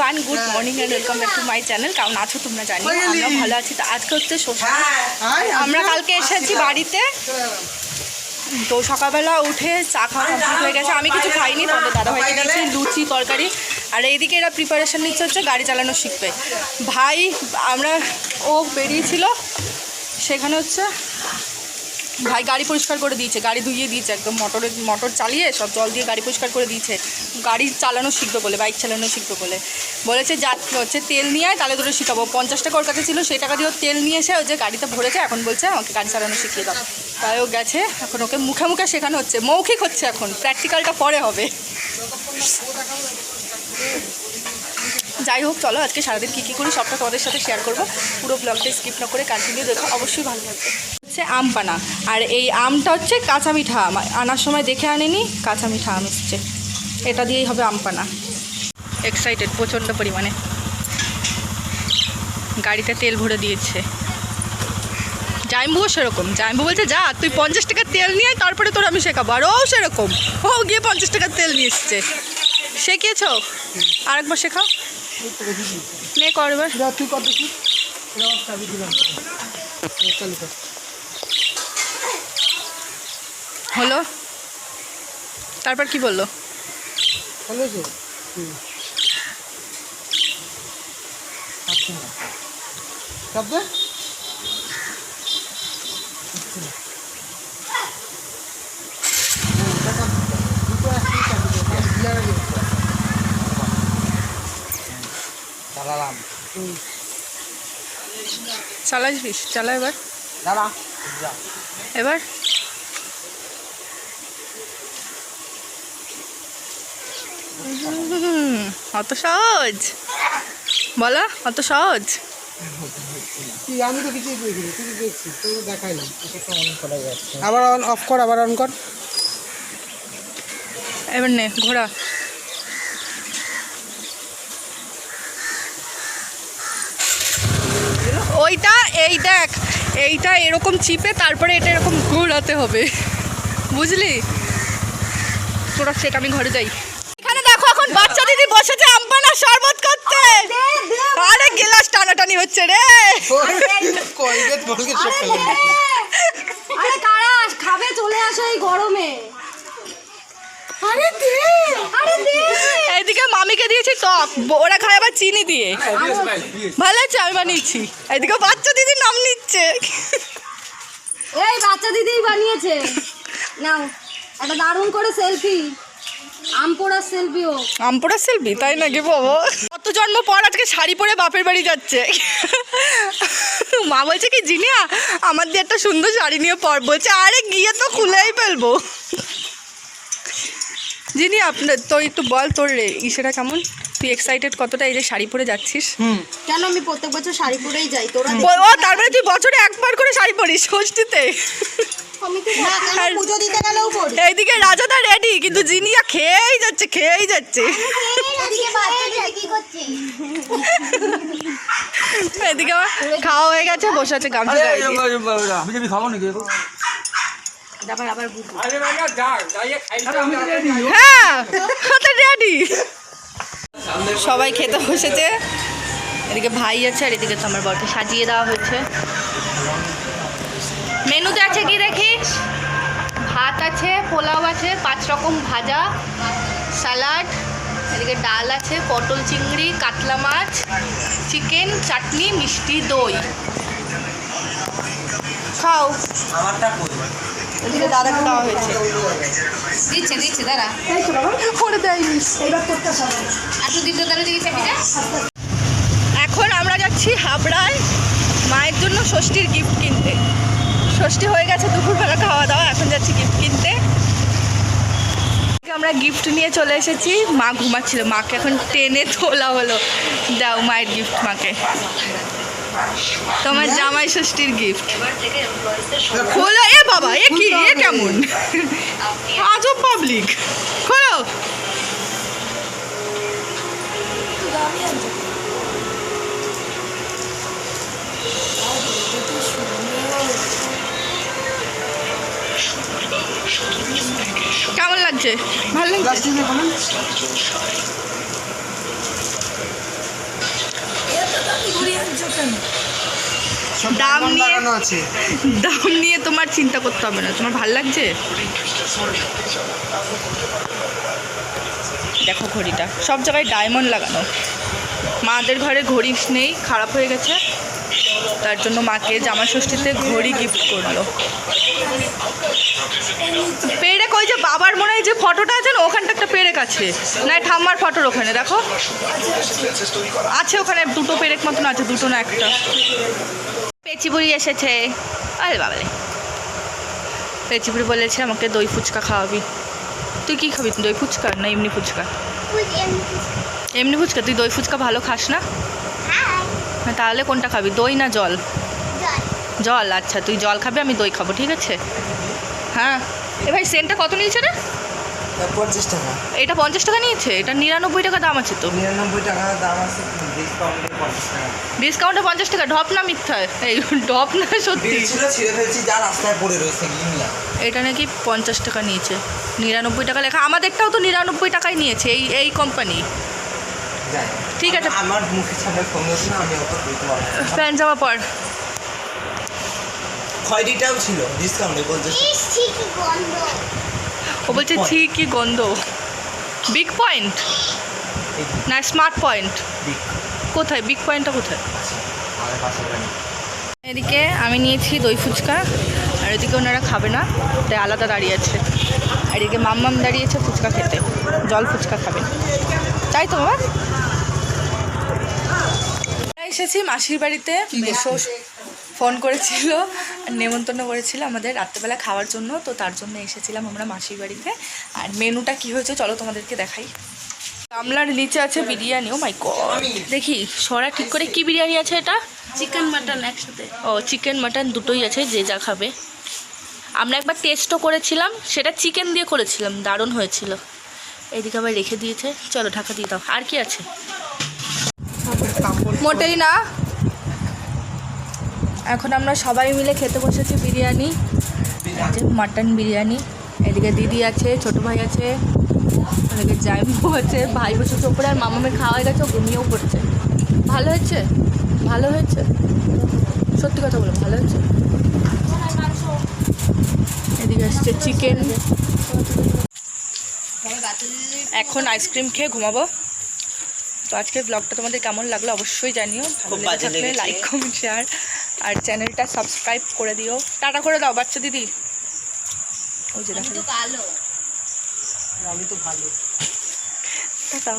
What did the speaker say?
Everyone good morning and welcome back to my channel কারণ আছো তোমরা জানি আমরা ভালো আছি। তো আজকে হচ্ছে ষষ্ঠী আমরা কালকে এসেছি বাড়িতে। তো সকালবেলা উঠে চা খাওয়া কমপ্লিট হয়ে গেছে। আমি কিছু খাইনি তবে দাদা ভাইকে দিয়েছি লুচি তরকারি। আর এইদিকে এরা প্রিপারেশান নিচ্ছে হচ্ছে গাড়ি চালানো শিখবে। ভাই আমরা ও বেরিয়েছিল। সেখানে হচ্ছে ভাই গাড়ি পরিষ্কার করে দিয়েছে, গাড়ি ধুইয়ে দিয়েছে একদম, মোটরে মোটর চালিয়ে সব জল দিয়ে গাড়ি পরিষ্কার করে দিয়েছে। গাড়ি চালানো শিখবে বলে, বাইক চালানো শিখবে বলে। বলেছে যা হচ্ছে তেল নিয়ে আয়, তাহলে ধরে শিখাবো। পঞ্চাশ টাকা ওর কাছে ছিল, সেই টাকা দিয়ে তেল নিয়ে এসে ওই যে গাড়িতে ভরেছে, এখন বলছে আমাকে গাড়ি চালানো শিখিয়ে দাও। তাই ও গেছে, এখন ওকে মুখে মুখে শেখানো হচ্ছে, মৌখিক হচ্ছে এখন প্র্যাকটিক্যালটা পরে হবে। যাই হোক, চলো আজকে সারাদিন কী কী করি, সবটা তোমাদের সাথে শেয়ার করব। পুরো ব্লগটা স্কিপ না করে কন্টিনিউ দেখো, অবশ্যই ভালো লাগবে। হচ্ছে আম পানা। আর এই আমটা হচ্ছে কাঁচা মিঠা আম। আনার সময় দেখে আনেনি, কাঁচা মিঠা আম এসছে। এটা দিয়েই হবে আম পানা। এক্সাইটেড প্রচণ্ড পরিমাণে। গাড়িতে তেল ভরে দিয়েছে। জাইম্বুও সেরকম। জাইম্বু বলছে, যা, তুই পঞ্চাশ টাকার তেল নিয়ে তারপরে তোর আমি শেখাবো। আর ও সেরকম। ও গিয়ে পঞ্চাশ টাকার তেল নিয়ে এসছে। শেখিয়েছ? আরেকবার শেখাও। নে করবে তুই কত কি চাবি দিলাম চালু কর হলো? তারপর কি বলল? চালালাম চালাইছিস চালা এবার। দাঁড়া। যা এবার? অত সহজ। বলো অত সহজ? আমি তো কিছুই দেখিনি তুই দেখছি তো দেখাই আবার অন অফ কর আবার অন কর। এবার নে ঘোড়া ওইটা এই দেখ এইটা এরকম চিপে তারপরে এটা এরকম ঘোরাতে হবে। বুঝলি? তোরা সেটা আমি ঘরে যাই। বাচ্চা দিদি বসেছে আমপানা শরবত করতে। আরে গেলাস টানাটানি হচ্ছে রে। কলগেট সব আরে কারা খাবে চলে আসো এই গরমে। আরে দে আরে দে। এইদিকে মামিকে দিয়েছি টক ওরা খায় আবার চিনি দিয়ে। ভালো আছে আমি বানিয়েছি। এইদিকে বাচ্চা দিদির নাম নিচ্ছে। এই বাচ্চা দিদিই বানিয়েছে। নাও একটা দারুণ করে সেলফি। আম পোড়ার সেলফি ও আমপোড়া সেলফি? তাই নাকি বাবা? কত জন্ম পর আজকে শাড়ি পরে বাপের বাড়ি যাচ্ছে। মা বলছে কি জিনিয়া আমার দিয়ে একটা সুন্দর শাড়ি নিয়ে পর। বলছে আরে গিয়ে তো খুলেই ফেলব। জিনি আপনার তোর একটু বল তোর ইসেটা কেমন? তুই এক্সাইটেড কতটা এই যে শাড়ি পরে যাচ্ছিস? হুম। কেন আমি প্রত্যেক বছর শাড়ি পরেই যাই? তোরা ও তারপরে তুই বছরে একবার করে শাড়ি পরিস ষষ্ঠীতে? আর- পুজো দিতে গেলেও এইদিকে রাজাদা রেডি কিন্তু জিনিয়া খেয়েই যাচ্ছে খেয়েই যাচ্ছে। এদিকে আমার খাওয়া হয়ে গেছে বসে আছে গামছা আমি খাব নাকি? আবার আবার বুঝব হ্যাঁ রেডি সবাই খেতে বসেছে। এদিকে ভাই আছে আর এদিকে তো আমার বরকে সাজিয়ে দেওয়া হয়েছে। মেনুতে আছে কি দেখি? আছে পোলাও আছে পাঁচ রকম ভাজা স্যালাড এদিকে ডাল আছে পটল চিংড়ি কাতলা মাছ চিকেন চাটনি মিষ্টি দই। খাও। এদিকে হয়েছে। দিচ্ছে দিচ্ছে দাঁড়া। করে দেয়নি। এখন আমরা যাচ্ছি হাবড়ায় মায়ের জন্য ষষ্ঠীর গিফট কিনতে। ষষ্ঠী হয়ে গেছে দুপুরবেলা খাওয়া দাওয়া এখন যাচ্ছি গিফট কিনতে। আমরা গিফট নিয়ে চলে এসেছি। মা ঘুমাচ্ছিল মাকে এখন টেনে তোলা হলো। দাও মায়ের গিফট মাকে। তোমার জামাই ষষ্ঠীর গিফট খোলো এ বাবা এ কি এ কেমন? আজব পাবলিক খোলো। লাগছে ভালো লাগছে? দাম নিয়ে দাম নিয়ে তোমার চিন্তা করতে হবে না। তোমার ভালো লাগছে? দেখো ঘড়িটা। সব জায়গায় ডায়মন্ড লাগানো। মাদের ঘরে ঘড়ি নেই খারাপ হয়ে গেছে। তার জন্য মাকে জামা ষষ্ঠীতে ঘড়ি গিফট করল। পেরেক ওই যে বাবার মনে হয় যে ফটোটা আছে না ওখানটা একটা পেরেক আছে না ঠাম্মার ফটোর ওখানে দেখো। আছে ওখানে দুটো পেরেক মতন আছে দুটো না একটা। পেচিপুরি এসেছে। আরে বাবারে। পেচিপুরি বলেছে আমাকে দই ফুচকা খাওয়াবি। তুই কি খাবি? দই ফুচকা না এমনি ফুচকা। এমনি ফুচকা? তুই দই ফুচকা ভালো খাস না? হ্যাঁ। তাহলে কোনটা খাবি? দই না জল? জল। আচ্ছা তুই জল খাবি আমি দই খাব ঠিক আছে? হ্যাঁ। এ ভাই সেন্টটা কত নিয়েছে রে? পঞ্চাশ টাকা। এটা পঞ্চাশ টাকা নিয়েছে? এটা নিরানব্বই টাকা দাম আছে তো। নিরানব্বই টাকা দাম আছে ডিসকাউন্টে পঞ্চাশ টাকা। ডিসকাউন্টে পঞ্চাশ টাকা? ঢপ না মিথ্যা? এই ঢপ না সত্যি। ছিল ছিঁড়ে ফেলছি যা রাস্তায় পড়ে রয়েছে এটা নাকি পঞ্চাশ টাকা নিয়েছে। নিরানব্বই টাকা লেখা আমাদেরটাও তো নিরানব্বই টাকাই নিয়েছে এই এই কোম্পানি ঠিক আছে। আমার মুখের সামনে ফোন না আমি অত দিতে পারব প্যান্ট জামা পর। খয়েরিটাও ছিল ডিসকাউন্টে পঞ্চাশ ও বলছে ছি কি গন্ধ। বিগ পয়েন্ট না স্মার্ট পয়েন্ট কোথায়? বিগ পয়েন্টটা কোথায়? বাড়ি। এদিকে আমি নিয়েছি দই ফুচকা আর এদিকে ওনারা খাবে না তাই আলাদা দাঁড়িয়ে আছে। আর এদিকে মাম্মাম দাঁড়িয়েছে ফুচকা খেতে জল ফুচকা খাবে। তাই তো বাবা? এসেছি মাসির বাড়িতে ফোন করেছিল আর নেমন্তন্ন করেছিল আমাদের রাত্রেবেলা খাওয়ার জন্য তো তার জন্য এসেছিলাম আমরা মাসির বাড়িতে। আর মেনুটা কি হয়েছে চলো তোমাদেরকে দেখাই। গামলার নিচে আছে বিরিয়ানি ও মাই গড দেখি সরা ঠিক করে কি বিরিয়ানি আছে এটা? চিকেন মাটন একসাথে। ও চিকেন মাটন দুটোই আছে যে যা খাবে। আমরা একবার টেস্টও করেছিলাম সেটা চিকেন দিয়ে করেছিলাম দারুণ হয়েছিল। এইদিকে আবার রেখে দিয়েছে। চলো ঢাকা দিয়ে দাও। আর কি আছে? মোটেই না। এখন আমরা সবাই মিলে খেতে বসেছি বিরিয়ানি, মাটন বিরিয়ানি। এদিকে দিদি আছে, ছোট ভাই আছে ওদিকে জাইমু আছে, ভাই বসেছে ওপরে আর মামামের খাওয়া হয়ে গেছে ঘুমিয়েও পড়ছে। ভালো হয়েছে? ভালো হয়েছে? সত্যি কথা বলো, ভালো হয়েছে? এদিকে আসছে চিকেন এখন আইসক্রিম খেয়ে ঘুমাবো। তো আজকের ব্লগটা তোমাদের কেমন লাগল অবশ্যই জানিও। ভালো লেগে থাকলে লাইক কমেন্ট শেয়ার আর চ্যানেলটা সাবস্ক্রাইব করে দিও। টাটা করে দাও বাচ্চা দিদি। ওই যে দেখো। কালো। আমি তো ভালো। টাটা।